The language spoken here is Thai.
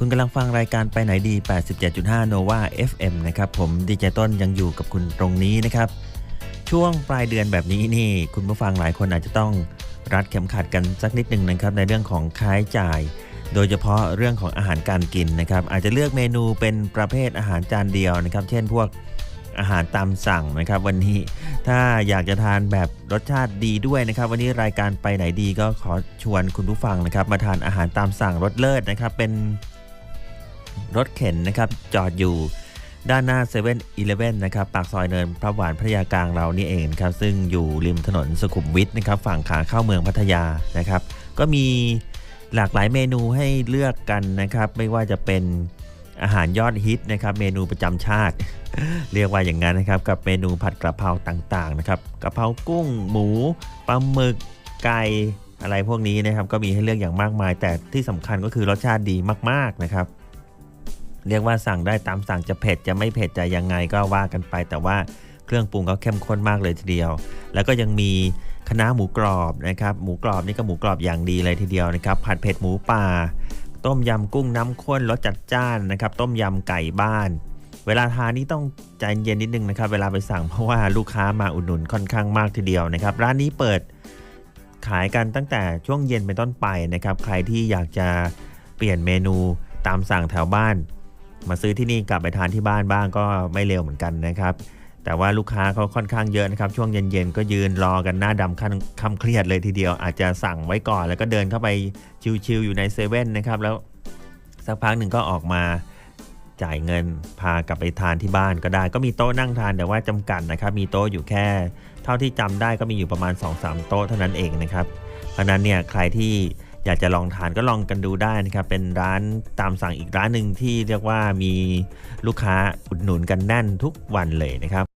คุณกำลังฟังรายการไปไหนดี 87.5 Nova FM นะครับ ผมดีเจต้นยังอยู่กับคุณตรงนี้นะครับ ช่วงปลายเดือนแบบนี้นี่ คุณผู้ฟังหลายคนอาจจะต้องรัดเข็มขัดกันสักนิดหนึ่งนะครับ ในเรื่องของค่าใช้จ่าย โดยเฉพาะเรื่องของอาหารการกินนะครับ อาจจะเลือกเมนูเป็นประเภทอาหารจานเดียวนะครับ เช่นพวกอาหารตามสั่งนะครับ วันนี้ถ้าอยากจะทานแบบรสชาติดีด้วยนะครับ วันนี้รายการไปไหนดีก็ขอชวนคุณผู้ฟังนะครับ มาทานอาหารตามสั่งรสเลิศนะครับ เป็น รถเข็นนะครับจอดอยู่ด้านหน้า7 e เ e ่ e อนะครับปากซอยเนินพระหวานพัทยากลางเรานี่เองครับซึ่งอยู่ริมถนนสุขุมวิทนะครับฝั่งขาเข้าเมืองพัทยานะครับ ก็มีหลากหลายเมนูให้เลือกกันนะครับ ไม่ว่าจะเป็นอาหารยอดฮิตนะครับ เมนูประจำชาติ เรียกว่าอย่างนั้นนะครับ กับเมนูผัดกระเพราต่างๆนะครับกระเพรากุ้งหมูปลาหมึกไก่อะไรพวกนี้นะครับ ก็มีให้เลือกอย่างมากมาย แต่ที่สำคัญก็คือรสชาติดีมาก ๆนะครับ เรียกว่าสั่งได้ตามสั่งจะเผ็ดจะไม่เผ็ดจะยังไงก็ว่ากันไป แต่ว่าเครื่องปรุงก็เข้มข้นมากเลยทีเดียว แล้วก็ยังมีคณะหมูกรอบนะครับ หมูกรอบนี่ก็หมูกรอบอย่างดีเลยทีเดียวนะครับ ผัดเผ็ดหมูป่า ต้มยำกุ้งน้ำข้นรสจัดจ้านนะครับ ต้มยำไก่บ้าน เวลาทานนี่ต้องใจเย็นนิดนึงนะครับ เวลาไปสั่งเพราะว่าลูกค้ามาอุดหนุนค่อนข้างมากทีเดียวนะครับ ร้านนี้เปิดขายกันตั้งแต่ช่วงเย็นเป็นต้นไปนะครับ ใครที่อยากจะเปลี่ยนเมนูตามสั่งแถวบ้าน มาซื้อที่นี่กลับไปทานที่บ้านบ้างก็ไม่เร็วเหมือนกันนะครับ แต่ว่าลูกค้าเขาค่อนข้างเยอะนะครับ ช่วงเย็นๆ ก็ยืนรอกันหน้าดำคันคำเครียดเลยทีเดียว อาจจะสั่งไว้ก่อน แล้วก็เดินเข้าไปชิวๆอยู่ในเซเว่นนะครับแล้วสักพักหนึ่งก็ออกมาจ่ายเงินพากลับไปทานที่บ้านก็ได้ ก็มีโต๊ะนั่งทานแต่ว่าจำกัดนะครับ มีโต๊ะอยู่แค่ เท่าที่จำได้ก็มีอยู่ประมาณ 2-3 โต๊ะเท่านั้นเองนะครับ เพราะนั้นเนี่ยใครที่ อยากจะลองทานก็ลองกันดูได้นะครับ เป็นร้านตามสั่งอีกร้านหนึ่งที่เรียกว่ามีลูกค้าอุดหนุนกันแน่นทุกวันเลยนะครับ